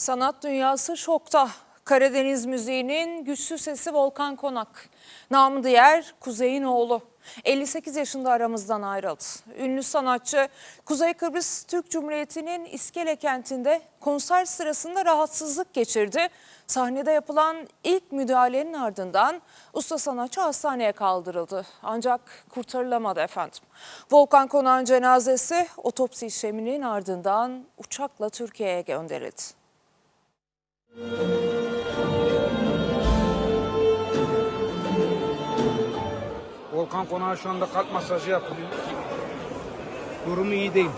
Sanat dünyası şokta. Karadeniz müziğinin güçlü sesi Volkan Konak. Namı diğer Kuzey'in oğlu. 58 yaşında aramızdan ayrıldı. Ünlü sanatçı Kuzey Kıbrıs Türk Cumhuriyeti'nin İskele kentinde konser sırasında rahatsızlık geçirdi. Sahnede yapılan ilk müdahalenin ardından usta sanatçı hastaneye kaldırıldı. Ancak kurtarılamadı efendim. Volkan Konak'ın cenazesi otopsi işleminin ardından uçakla Türkiye'ye gönderildi. Volkan Konağı şu anda kalp masajı yapılıyor. Durumu iyi değil.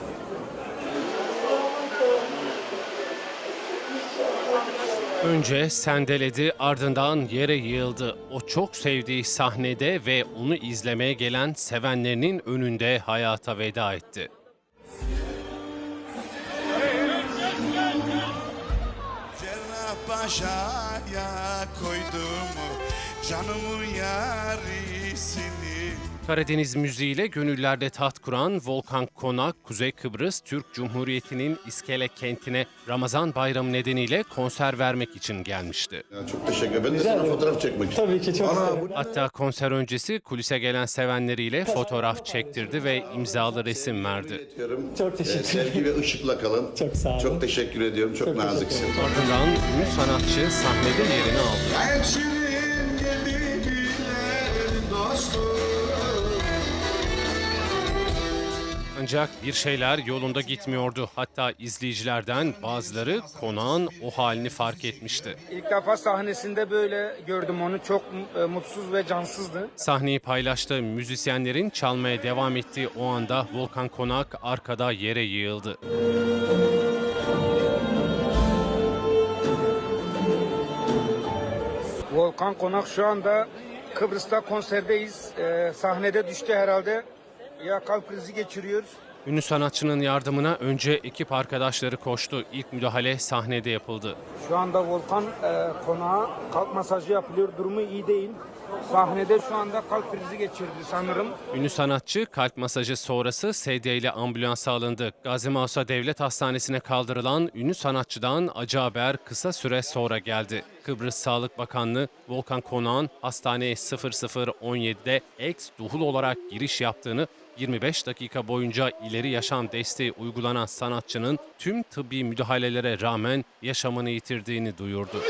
Önce sendeledi ardından yere yığıldı. O çok sevdiği sahnede ve onu izlemeye gelen sevenlerinin önünde hayata veda etti. Cerrahpaşa'ya koydum canımın yarisini Karadeniz müziğiyle gönüllerde taht kuran Volkan Konak, Kuzey Kıbrıs Türk Cumhuriyeti'nin İskele kentine Ramazan bayramı nedeniyle konser vermek için gelmişti. Ya çok teşekkür ederim. Ben de sana fotoğraf çekmek istedim. Tabii ki çok isterim. Hatta konser öncesi kulise gelen sevenleriyle fotoğraf çektirdi ve imzalı resim verdi. Ediyorum. Çok teşekkür Ee, Sevgi ve ışıkla kalın. Çok sağ olun. Çok teşekkür ediyorum. Çok, Çok naziksin. Ardından ünlü sanatçı sahnede yerini aldı. Ancak bir şeyler yolunda gitmiyordu. Hatta izleyicilerden bazıları konağın o halini fark etmişti. İlk defa sahnesinde böyle gördüm onu. Çok e, mutsuz ve cansızdı. Sahneyi paylaştığı müzisyenlerin çalmaya devam ettiği o anda Volkan Konak arkada yere yığıldı. Volkan Konak şu anda Kıbrıs'ta konserdeyiz. E, sahnede düştü herhalde. Ya kalp krizi geçiriyor. Ünlü sanatçının yardımına önce ekip arkadaşları koştu. İlk müdahale sahnede yapıldı. Şu anda Volkan e, Konağa kalp masajı yapılıyor. Durumu iyi değil. Sahnede şu anda kalp krizi geçirdi sanırım. Ünlü sanatçı kalp masajı sonrası sedye ile ambulansa alındı. Gazi Mausa Devlet Hastanesi'ne kaldırılan ünlü sanatçıdan acı haber kısa süre sonra geldi. Kıbrıs Sağlık Bakanlığı Volkan Konak'ın hastaneye 0017'de ex duhul olarak giriş yaptığını 25 dakika boyunca ileri yaşam desteği uygulanan sanatçının tüm tıbbi müdahalelere rağmen yaşamını yitirdiğini duyurdu.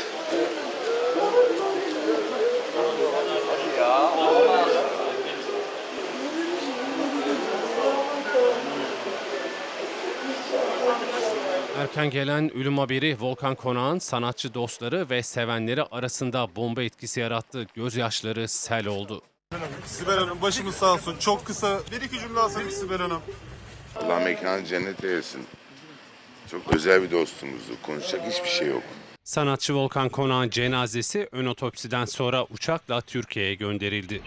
Erken gelen ölüm haberi Volkan Konak'ın sanatçı dostları ve sevenleri arasında bomba etkisi yarattı. Gözyaşları sel oldu. Sibel Hanım başımız sağ olsun. Çok kısa bir iki cümle alsam Sibel Hanım. Allah mekanı cennet eylesin. Çok özel bir dostumuzdu. Konuşacak hiçbir şey yok. Sanatçı Volkan Konak'ın cenazesi ön otopsiden sonra uçakla Türkiye'ye gönderildi.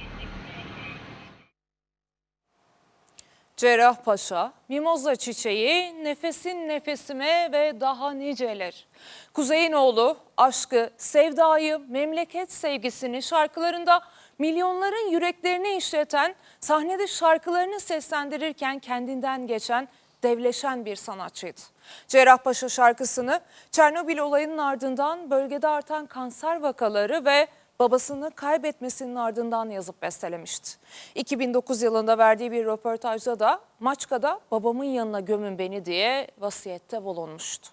Cerrahpaşa, mimoza çiçeği, nefesin nefesime ve daha niceler. Kuzey'in oğlu aşkı, sevdayı, memleket sevgisini şarkılarında milyonların yüreklerini işleten, sahnede şarkılarını seslendirirken kendinden geçen, devleşen bir sanatçıydı. Cerrahpaşa şarkısını Çernobil olayının ardından bölgede artan kanser vakaları ve babasını kaybetmesinin ardından yazıp bestelemişti. 2009 yılında verdiği bir röportajda da Maçka'da babamın yanına gömün beni diye vasiyette bulunmuştu.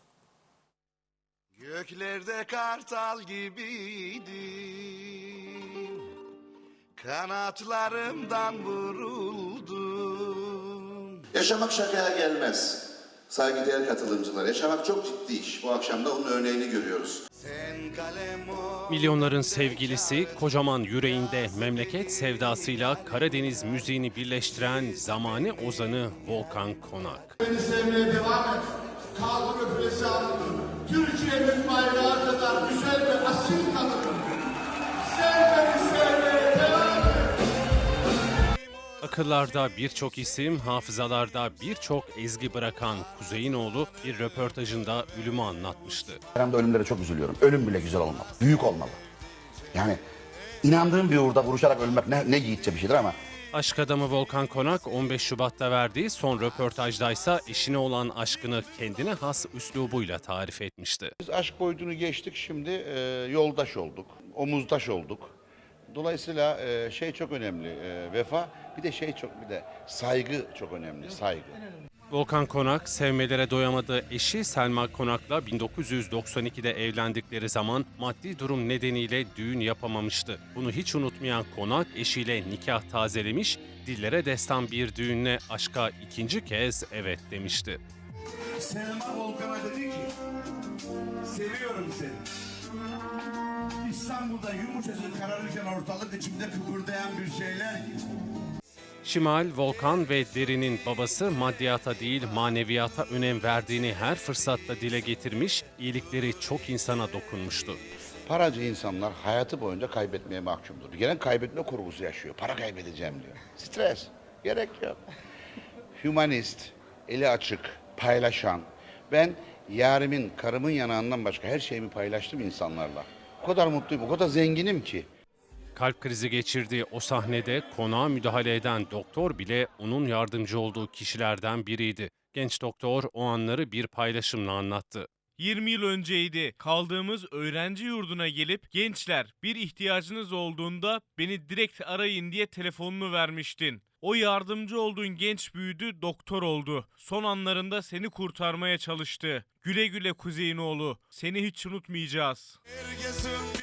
Göklerde kartal gibiydim Kanatlarımdan vuruldum Yaşamak şakaya gelmez. Saygıdeğer katılımcılar. Yaşamak çok ciddi iş. Bu akşam da onun örneğini görüyoruz. Milyonların sevgilisi, kocaman yüreğinde memleket sevdasıyla Karadeniz müziğini birleştiren zamani ozanı Volkan Konak. Beni sevmeye devam et. Kaldır öpülesi alnını. Türkiye'nin bayrağı kadar güzel ve asil kadınım. Sen beni Akıllarda birçok isim, hafızalarda birçok ezgi bırakan Kuzey'in oğlu bir röportajında ölümü anlatmıştı. Ben de ölümlere çok üzülüyorum. Ölüm bile güzel olmalı. Büyük olmalı. Yani inandığım bir uğurda vuruşarak ölmek ne, ne yiğitçe bir şeydir ama Aşk adamı Volkan Konak 15 Şubat'ta verdiği son röportajdaysa eşine olan aşkını kendine has üslubuyla tarif etmişti. Biz aşk boyutunu geçtik şimdi e, yoldaş olduk, omuzdaş olduk. Dolayısıyla e, şey çok önemli, e, vefa bir de şey çok bir de saygı çok önemli, saygı. Volkan Konak sevmelere doyamadığı eşi Selma Konak'la 1992'de evlendikleri zaman maddi durum nedeniyle düğün yapamamıştı. Bunu hiç unutmayan Konak eşiyle nikah tazelemiş, dillere destan bir düğünle aşka ikinci kez evet demişti. Selma Volkan'a dedi ki, seviyorum seni. İstanbul'da yumuşacık kararırken ortalık içinde kıpırdayan bir şeyler. Şimal, Volkan ve Derin'in babası maddiyata değil maneviyata önem verdiğini her fırsatta dile getirmiş, iyilikleri çok insana dokunmuştu. Paracı insanlar hayatı boyunca kaybetmeye mahkumdur. Gene kaybetme kurgusu yaşıyor. Para kaybedeceğim diyor. Stres. Gerek yok. Humanist, eli açık, paylaşan. Ben yarimin, karımın yanağından başka her şeyimi paylaştım insanlarla. O kadar mutluyum, o kadar zenginim ki. Kalp krizi geçirdiği o sahnede konağa müdahale eden doktor bile onun yardımcı olduğu kişilerden biriydi. Genç doktor o anları bir paylaşımla anlattı. 20 yıl önceydi. Kaldığımız öğrenci yurduna gelip gençler bir ihtiyacınız olduğunda beni direkt arayın diye telefonunu vermiştin. O yardımcı olduğun genç büyüdü, doktor oldu. Son anlarında seni kurtarmaya çalıştı. Güle güle Kuzeyinoğlu. Seni hiç unutmayacağız.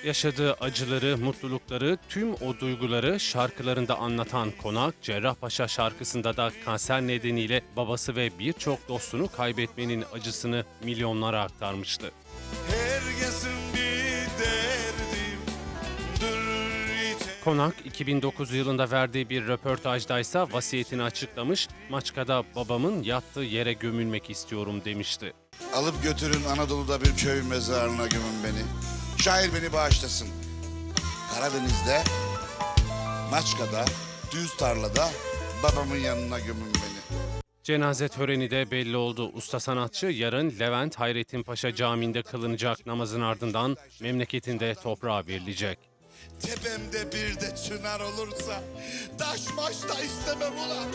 Yaşadığı acıları, mutlulukları, tüm o duyguları şarkılarında anlatan Konak, Cerrahpaşa şarkısında da kanser nedeniyle babası ve birçok dostunu kaybetmenin acısını milyonlara aktarmıştı. Herkesin Konak 2009 yılında verdiği bir röportajdaysa vasiyetini açıklamış, Maçka'da babamın yattığı yere gömülmek istiyorum demişti. Alıp götürün Anadolu'da bir köy mezarına gömün beni Şair beni bağışlasın Karadeniz'de Maçka'da Düz tarlada Babamın yanına gömün beni Cenaze töreni de belli oldu. Usta sanatçı yarın Levent Hayrettin Paşa Camii'nde kılınacak namazın ardından memleketinde toprağa verilecek. Tepemde bir de çınar olursa Taş maç da istemem ulan